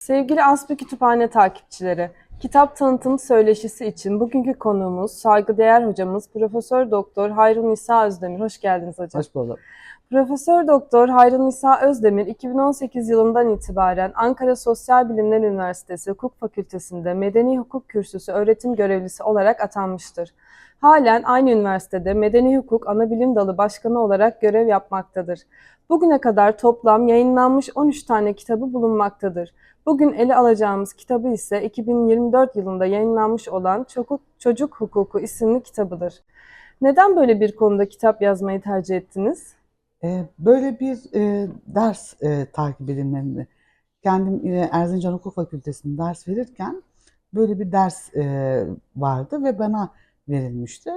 Sevgili Aslı Kütüphane takipçileri, kitap tanıtım söyleşisi için bugünkü konuğumuz saygıdeğer hocamız Profesör Doktor Hayrun Nisa Özdemir. Hoş geldiniz hocam. Hoş bulduk. Profesör Doktor Hayrun Nisa Özdemir 2018 yılından itibaren Ankara Sosyal Bilimler Üniversitesi Hukuk Fakültesi'nde Medeni Hukuk Kürsüsü öğretim görevlisi olarak atanmıştır. Halen aynı üniversitede Medeni Hukuk Anabilim Dalı Başkanı olarak görev yapmaktadır. Bugüne kadar toplam yayınlanmış 13 tane kitabı bulunmaktadır. Bugün ele alacağımız kitabı ise 2024 yılında yayınlanmış olan Çocuk, Hukuku isimli kitabıdır. Neden böyle bir konuda kitap yazmayı tercih ettiniz? Ee, böyle bir e, ders e, takip edilmemi, kendim e, Erzincan Hukuk Fakültesi'nde ders verirken böyle bir ders vardı ve bana verilmişti.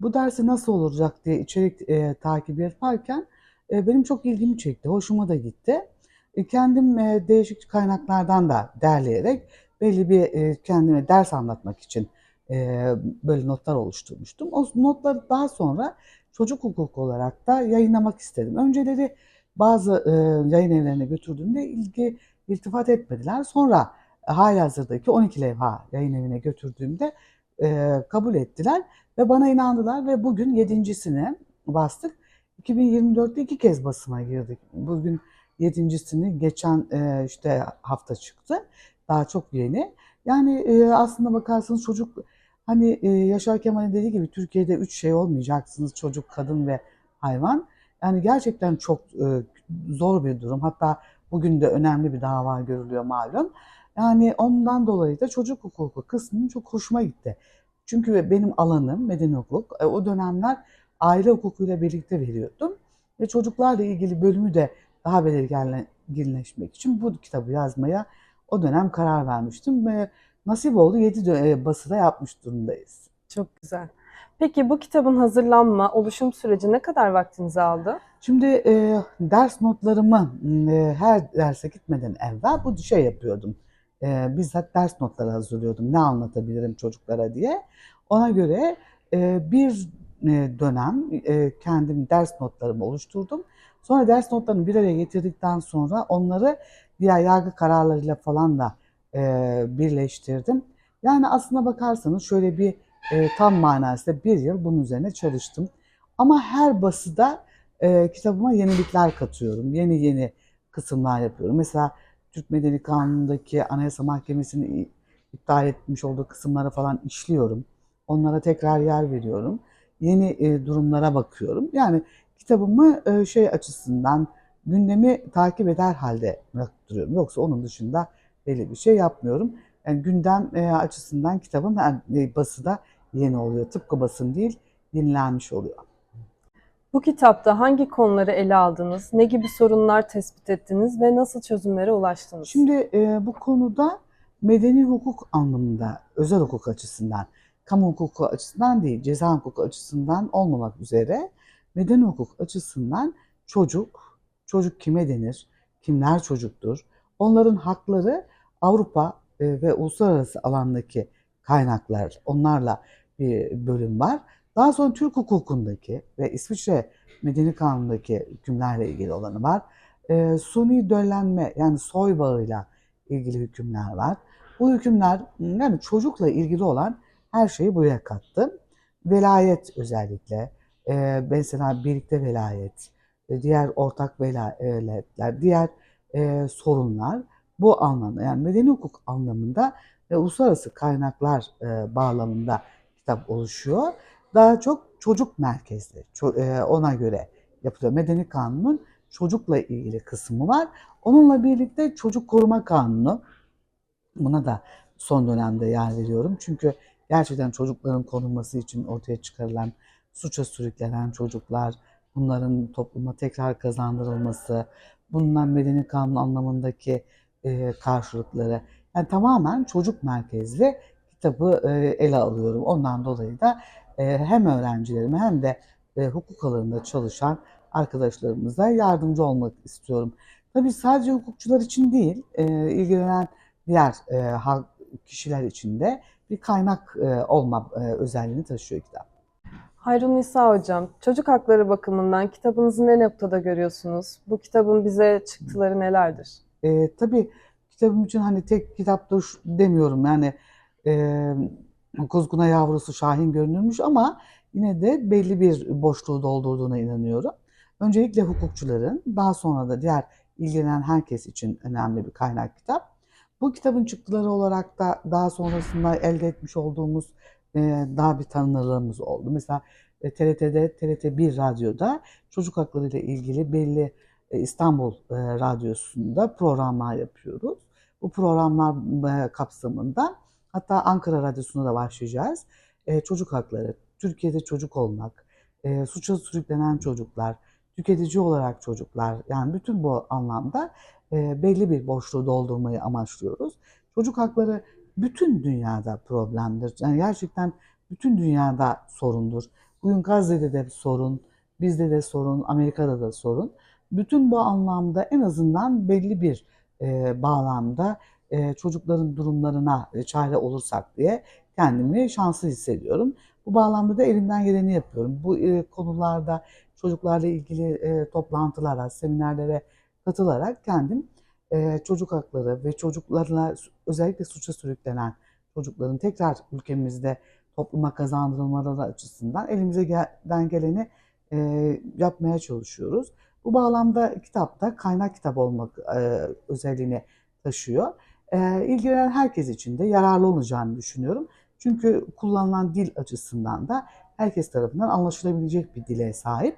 Bu dersi nasıl olacak diye içerik e, takibi yaparken e, benim çok ilgimi çekti, hoşuma da gitti. E, kendim e, değişik kaynaklardan da derleyerek belli bir e, kendime ders anlatmak için e, böyle notlar oluşturmuştum. O notları daha sonra çocuk hukuku olarak da yayınlamak istedim. Önceleri bazı e, yayın evlerine götürdüğümde ilgi iltifat etmediler. Sonra halihazırdaki 12 levha yayın evine götürdüğümde e, kabul ettiler ve bana inandılar ve bugün yedincisini bastık. 2024'te iki kez basıma girdik. Bugün yedincisini geçen e, işte hafta çıktı. Daha çok yeni. Yani e, aslında bakarsanız çocuk Hani e, Yaşar Kemal'in dediği gibi Türkiye'de üç şey olmayacaksınız çocuk, kadın ve hayvan. Yani gerçekten çok e, zor bir durum. Hatta bugün de önemli bir dava görülüyor malum. Yani ondan dolayı da çocuk hukuku kısmının çok hoşuma gitti. Çünkü benim alanım medeni hukuk. E, o dönemler aile hukukuyla birlikte veriyordum. Ve çocuklarla ilgili bölümü de daha belirginleşmek için bu kitabı yazmaya o dönem karar vermiştim. Ve nasip oldu 7 basıda yapmış durumdayız. Çok güzel. Peki bu kitabın hazırlanma, oluşum süreci ne kadar vaktinizi aldı? Şimdi e, ders notlarımı e, her derse gitmeden evvel bu şey yapıyordum. E, bizzat ders notları hazırlıyordum. Ne anlatabilirim çocuklara diye. Ona göre e, bir e, dönem e, kendim ders notlarımı oluşturdum. Sonra ders notlarını bir araya getirdikten sonra onları diğer yargı kararlarıyla falan da e, birleştirdim. Yani aslına bakarsanız şöyle bir e, tam manasıyla bir yıl bunun üzerine çalıştım. Ama her basıda e, kitabıma yenilikler katıyorum. Yeni yeni kısımlar yapıyorum. Mesela Türk Medeni Kanunu'ndaki Anayasa Mahkemesi'nin iptal etmiş olduğu kısımları falan işliyorum. Onlara tekrar yer veriyorum. Yeni e, durumlara bakıyorum. Yani kitabımı e, şey açısından gündemi takip eder halde bıraktırıyorum. Yoksa onun dışında belli bir şey yapmıyorum. Yani gündem e, açısından kitabın e, bası da yeni oluyor. Tıpkı basın değil, yenilenmiş oluyor. Bu kitapta hangi konuları ele aldınız, ne gibi sorunlar tespit ettiniz ve nasıl çözümlere ulaştınız? Şimdi e, bu konuda medeni hukuk anlamında, özel hukuk açısından, kamu hukuku açısından değil, ceza hukuku açısından olmamak üzere medeni hukuk açısından çocuk, çocuk kime denir, kimler çocuktur, onların hakları Avrupa e, ve uluslararası alandaki kaynaklar, onlarla bir bölüm var. Daha sonra Türk hukukundaki ve İsviçre Medeni Kanunu'ndaki hükümlerle ilgili olanı var. E, suni döllenme yani soy bağıyla ilgili hükümler var. Bu hükümler yani çocukla ilgili olan her şeyi buraya kattım. Velayet özellikle, e, mesela birlikte velayet, e, diğer ortak velayetler, diğer e, sorunlar bu anlamda yani medeni hukuk anlamında ve uluslararası kaynaklar e, bağlamında kitap oluşuyor. Daha çok çocuk merkezli e, ona göre yapılıyor. Medeni kanunun çocukla ilgili kısmı var. Onunla birlikte çocuk koruma kanunu buna da son dönemde yer veriyorum. Çünkü gerçekten çocukların korunması için ortaya çıkarılan suça sürüklenen çocuklar, bunların topluma tekrar kazandırılması, bundan medeni kanun anlamındaki e, karşılıkları. Yani tamamen çocuk merkezli kitabı e, ele alıyorum. Ondan dolayı da hem öğrencilerime hem de e, hukuk alanında çalışan arkadaşlarımıza yardımcı olmak istiyorum. Tabii sadece hukukçular için değil, e, ilgilenen diğer e, kişiler için de bir kaynak olma özelliğini taşıyor kitap. Hayrun Nisa Hocam, çocuk hakları bakımından kitabınızı ne noktada görüyorsunuz? Bu kitabın bize çıktıları nelerdir? E, tabii kitabım için hani tek kitapta şu- demiyorum yani e, Kuzguna yavrusu Şahin görünürmüş ama yine de belli bir boşluğu doldurduğuna inanıyorum. Öncelikle hukukçuların, daha sonra da diğer ilgilenen herkes için önemli bir kaynak kitap. Bu kitabın çıktıları olarak da daha sonrasında elde etmiş olduğumuz e, daha bir tanınırlığımız oldu. Mesela e, TRT'de, TRT1 Radyo'da çocuk hakları ile ilgili belli e, İstanbul Radyosu'nda programlar yapıyoruz. Bu programlar kapsamında hatta Ankara Radyosu'na da başlayacağız. E, Çocuk hakları, Türkiye'de çocuk olmak, e, suça sürüklenen çocuklar, tüketici olarak çocuklar yani bütün bu anlamda e, belli bir boşluğu doldurmayı amaçlıyoruz. Çocuk hakları bütün dünyada problemdir. Yani gerçekten bütün dünyada sorundur. Bugün Gazze'de de sorun, bizde de sorun, Amerika'da da sorun. Bütün bu anlamda en azından belli bir e, bağlamda e, çocukların durumlarına e, çare olursak diye kendimi şanslı hissediyorum. Bu bağlamda da elimden geleni yapıyorum. Bu e, konularda çocuklarla ilgili e, toplantılara, seminerlere katılarak kendim e, çocuk hakları ve çocuklarla özellikle suça sürüklenen çocukların tekrar ülkemizde topluma kazandırılmaları açısından elimize gelen geleni e, yapmaya çalışıyoruz. Bu bağlamda kitap da kaynak kitap olmak e, özelliğini taşıyor. E, ilgilenen herkes için de yararlı olacağını düşünüyorum. Çünkü kullanılan dil açısından da herkes tarafından anlaşılabilecek bir dile sahip.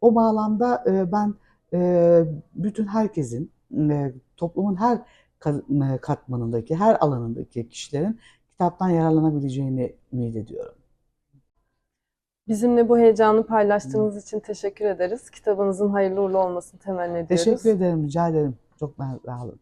O bağlamda e, ben e, bütün herkesin, e, toplumun her ka- katmanındaki, her alanındaki kişilerin kitaptan yararlanabileceğini ümit ediyorum. Bizimle bu heyecanı paylaştığınız için teşekkür ederiz. Kitabınızın hayırlı uğurlu olmasını temenni ediyoruz. Teşekkür ederim, rica ederim. Çok memnun olun.